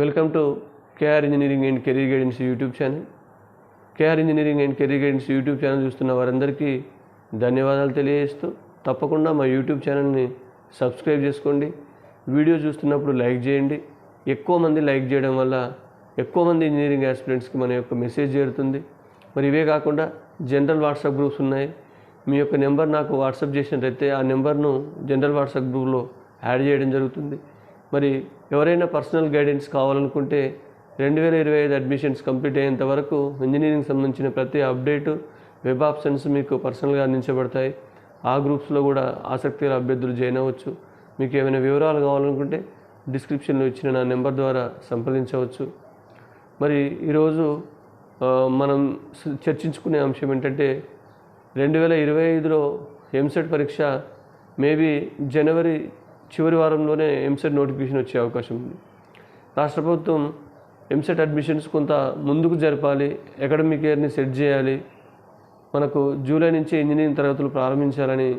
Welcome to KR engineering and career guidance YouTube channel. KR engineering and career guidance YouTube channel చూస్తున్న వారందరికీ ధన్యవాదాలు తెలియజేస్తూ తప్పకుండా మా యూట్యూబ్ ఛానల్ని సబ్స్క్రైబ్ చేసుకోండి. వీడియో చూస్తున్నప్పుడు లైక్ చేయండి. ఎక్కువ మంది లైక్ చేయడం వల్ల ఎక్కువ మంది ఇంజనీరింగ్ ఆస్పిరెంట్స్కి మన యొక్క మెసేజ్ చేరుతుంది. మరి ఇవే కాకుండా జనరల్ వాట్సాప్ గ్రూప్స్ ఉన్నాయి. మీ యొక్క నెంబర్ నాకు వాట్సాప్ చేసినట్టయితే ఆ నెంబర్ను జనరల్ వాట్సాప్ గ్రూప్లో యాడ్ చేయడం జరుగుతుంది. మరి ఎవరైనా పర్సనల్ గైడెన్స్ కావాలనుకుంటే రెండు వేల ఇరవై ఐదు అడ్మిషన్స్ కంప్లీట్ అయ్యేంత వరకు ఇంజనీరింగ్ సంబంధించిన ప్రతి అప్డేటు వెబ్ ఆప్షన్స్ మీకు పర్సనల్గా అందించబడతాయి. ఆ గ్రూప్స్లో కూడా ఆసక్తి గల అభ్యర్థులు జాయిన్ అవ్వచ్చు. మీకు ఏమైనా వివరాలు కావాలనుకుంటే డిస్క్రిప్షన్లో ఇచ్చిన నా నెంబర్ ద్వారా సంప్రదించవచ్చు. మరి ఈరోజు మనం చర్చించుకునే అంశం ఏంటంటే రెండు వేల ఇరవై ఐదులో ఎంసెట్ పరీక్ష మేబీ జనవరి చివరి వారంలోనే ఎంసెట్ నోటిఫికేషన్ వచ్చే అవకాశం ఉంది. రాష్ట్ర ప్రభుత్వం ఎంసెట్ అడ్మిషన్స్ కొంత ముందుకు జరపాలి అకాడమిక్ ఇయర్ని సెట్ చేయాలి మనకు జూలై నుంచి ఇంజనీరింగ్ తరగతులు ప్రారంభించాలని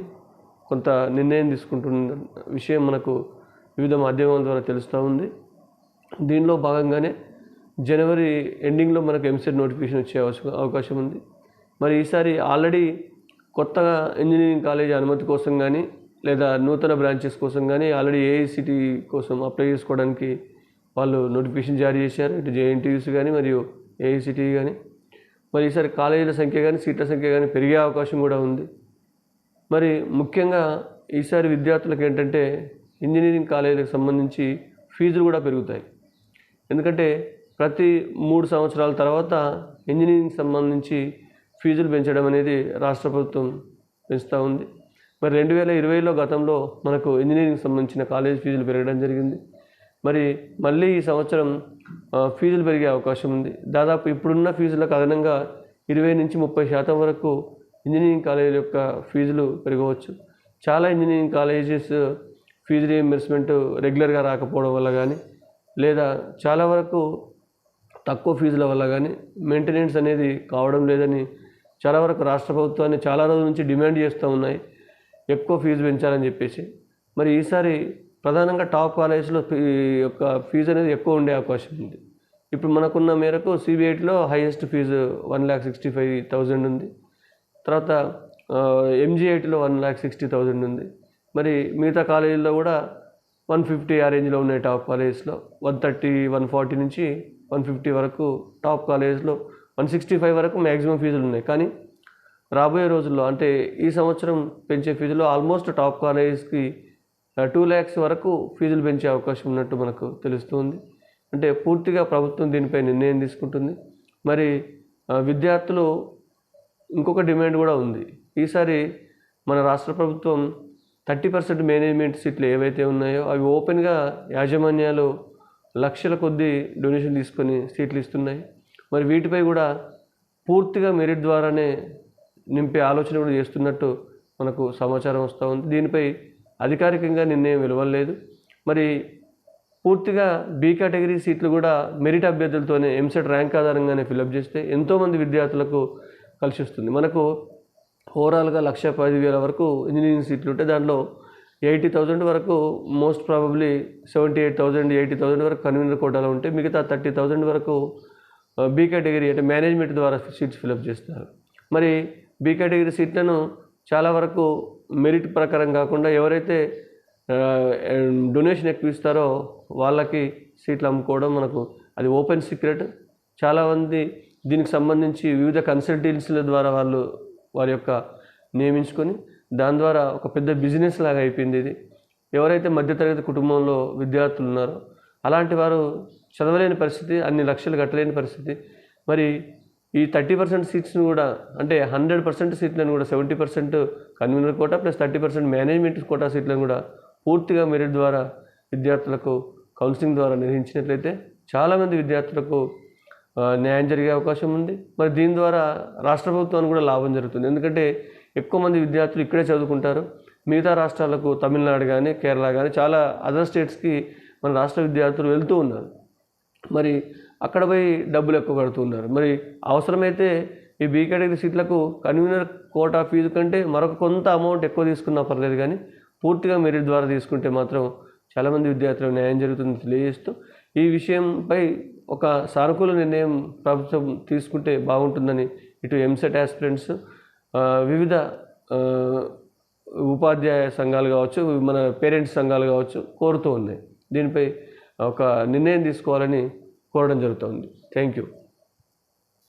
కొంత నిర్ణయం తీసుకుంటున్న విషయం మనకు వివిధ మాధ్యమాల ద్వారా తెలుస్తూ ఉంది. దీనిలో భాగంగానే జనవరి ఎండింగ్లో మనకు ఎంసెట్ నోటిఫికేషన్ వచ్చే అవకాశం ఉంది. మరి ఈసారి ఆల్రెడీ కొత్తగా ఇంజనీరింగ్ కాలేజీ అనుమతి కోసం కానీ లేదా నూతన బ్రాంచెస్ కోసం కానీ ఆల్రెడీ ఏఐసిటి కోసం అప్లై చేసుకోవడానికి వాళ్ళు నోటిఫికేషన్ జారీ చేశారు. ఇటు జేఎన్టీయూస్ కానీ మరియు ఏఐసిటి కానీ మరి ఈసారి కాలేజీల సంఖ్య కానీ సీట్ల సంఖ్య కానీ పెరిగే అవకాశం కూడా ఉంది. మరి ముఖ్యంగా ఈసారి విద్యార్థులకు ఏంటంటే ఇంజనీరింగ్ కాలేజీలకు సంబంధించి ఫీజులు కూడా పెరుగుతాయి. ఎందుకంటే ప్రతి మూడు సంవత్సరాల తర్వాత ఇంజనీరింగ్ సంబంధించి ఫీజులు పెంచడం అనేది రాష్ట్ర ప్రభుత్వం పెంచుతూ ఉంది. మరి రెండు వేల ఇరవైలో గతంలో మనకు ఇంజనీరింగ్ సంబంధించిన కాలేజ్ ఫీజులు పెరగడం జరిగింది. మరి మళ్ళీ ఈ సంవత్సరం ఫీజులు పెరిగే అవకాశం ఉంది. దాదాపు ఇప్పుడున్న ఫీజులకు అదనంగా ఇరవై నుంచి ముప్పై శాతం వరకు ఇంజనీరింగ్ కాలేజీల యొక్క ఫీజులు పెరగవచ్చు. చాలా ఇంజనీరింగ్ కాలేజెస్ ఫీజు రీఎంబర్స్మెంట్ రెగ్యులర్గా రాకపోవడం వల్ల కానీ లేదా చాలా వరకు తక్కువ ఫీజుల వల్ల కానీ మెయింటెనెన్స్ అనేది కావడం లేదని చాలా వరకు రాష్ట్ర ప్రభుత్వాన్ని చాలా రోజుల నుంచి డిమాండ్ చేస్తూ ఉన్నాయి. ఎక్కువ ఫీజు పెంచాలని చెప్పేసి. మరి ఈసారి ప్రధానంగా టాప్ కాలేజ్లో ఫీ యొక్క ఫీజు అనేది ఎక్కువ ఉండే అవకాశం ఉంది. ఇప్పుడు మనకున్న మేరకు సిబిఐటిలో highest fee one lakh sixty five thousand ఉంది. తర్వాత ఎంజీఐటిలో వన్ ల్యాక్ సిక్స్టీ థౌజండ్ ఉంది. మరి మిగతా కాలేజీల్లో కూడా వన్ ఫిఫ్టీ ఆ రేంజ్లో ఉన్నాయి టాప్ కాలేజెస్లో వన్ థర్టీ వన్ ఫార్టీ నుంచి వన్ ఫిఫ్టీ వరకు టాప్ కాలేజెస్లో వన్ సిక్స్టీ ఫైవ్ వరకు మ్యాక్సిమం ఫీజులు ఉన్నాయి. కానీ రాబోయే రోజుల్లో అంటే ఈ సంవత్సరం పెంచే ఫీజులో ఆల్మోస్ట్ టాప్ కాలేజెస్కి టూ ల్యాక్స్ వరకు ఫీజులు పెంచే అవకాశం ఉన్నట్టు మనకు తెలుస్తుంది. అంటే పూర్తిగా ప్రభుత్వం దీనిపై నిర్ణయం తీసుకుంటుంది. మరి విద్యార్థులు ఇంకొక డిమాండ్ కూడా ఉంది. ఈసారి మన రాష్ట్ర ప్రభుత్వం థర్టీ పర్సెంట్ మేనేజ్మెంట్ సీట్లు ఏవైతే ఉన్నాయో అవి ఓపెన్గా యాజమాన్యాలు లక్షల కొద్దీ డొనేషన్ తీసుకొని సీట్లు ఇస్తున్నాయి. మరి వీటిపై కూడా పూర్తిగా మెరిట్ ద్వారానే నింపే ఆలోచన కూడా చేస్తున్నట్టు మనకు సమాచారం వస్తూ ఉంది. దీనిపై అధికారికంగా నిర్ణయం వెలువడలేదు. మరి పూర్తిగా బి కేటగిరీ సీట్లు కూడా మెరిట్ అభ్యర్థులతోనే ఎంసెట్ ర్యాంక్ ఆధారంగానే ఫిలప్ చేస్తే ఎంతోమంది విద్యార్థులకు కలిసి వస్తుంది. మనకు ఓవరాల్గా లక్ష పది వేల వరకు ఇంజనీరింగ్ సీట్లు ఉంటే దాంట్లో ఎయిటీ థౌజండ్ వరకు most probably seventy eight thousand eighty thousand వరకు కన్వీనర్ కోటాలో ఉంటే మిగతా థర్టీ థౌజండ్ వరకు బీ కేటగిరీ అంటే మేనేజ్మెంట్ ద్వారా సీట్స్ ఫిలప్ చేస్తారు. మరి బి కేటగిరీ సీట్లను చాలా వరకు మెరిట్ ప్రకారం కాకుండా ఎవరైతే డొనేషన్ ఎక్కువ ఇస్తారో వాళ్ళకి సీట్లు అమ్ముకోవడం మనకు అది ఓపెన్ సీక్రెట్ చాలామంది దీనికి సంబంధించి వివిధ కన్సల్టెన్సీల ద్వారా వాళ్ళు వారి యొక్క నియమించుకొని దాని ద్వారా ఒక పెద్ద బిజినెస్ లాగా అయిపోయింది ఇది. ఎవరైతే మధ్యతరగతి కుటుంబంలో విద్యార్థులు ఉన్నారో అలాంటి వారు చదవలేని పరిస్థితి అన్ని లక్షలు కట్టలేని పరిస్థితి. మరి ఈ థర్టీ పర్సెంట్ సీట్స్ని కూడా అంటే హండ్రెడ్ పర్సెంట్ సీట్లను కూడా seventy percent convener quota plus thirty percent management quota సీట్లను కూడా పూర్తిగా మెరిట్ ద్వారా విద్యార్థులకు కౌన్సిలింగ్ ద్వారా నిర్వహించినట్లయితే చాలామంది విద్యార్థులకు న్యాయం జరిగే అవకాశం ఉంది. మరి దీని ద్వారా రాష్ట్ర ప్రభుత్వానికి కూడా లాభం జరుగుతుంది. ఎందుకంటే ఎక్కువ మంది విద్యార్థులు ఇక్కడే చదువుకుంటారు. మిగతా రాష్ట్రాలకు తమిళనాడు కానీ కేరళ కానీ చాలా అదర్ స్టేట్స్కి మన రాష్ట్ర విద్యార్థులు వెళ్తూ ఉన్నారు. మరి అక్కడ పోయి డబ్బులు ఎక్కువ కడుతున్నారు మరి అవసరమైతే ఈ బీ కేటగిరీ సీట్లకు కన్వీనర్ కోటా ఫీజు కంటే మరొక కొంత అమౌంట్ ఎక్కువ తీసుకున్నా పర్లేదు కానీ పూర్తిగా మెరిట్ ద్వారా తీసుకుంటే మాత్రం చాలామంది విద్యార్థులకు న్యాయం జరుగుతుందని తెలియజేస్తూ ఈ విషయంపై ఒక సానుకూల నిర్ణయం ప్రభుత్వం తీసుకుంటే బాగుంటుందని ఇటు ఎంసెట్ ఆస్పిరెంట్స్ వివిధ ఉపాధ్యాయ సంఘాలు కావచ్చు మన పేరెంట్స్ సంఘాలు కావచ్చు కోరుతూ ఉన్నాయి. దీనిపై ఒక నిర్ణయం తీసుకోవాలని కోరడం జరుగుతుంది. Thank you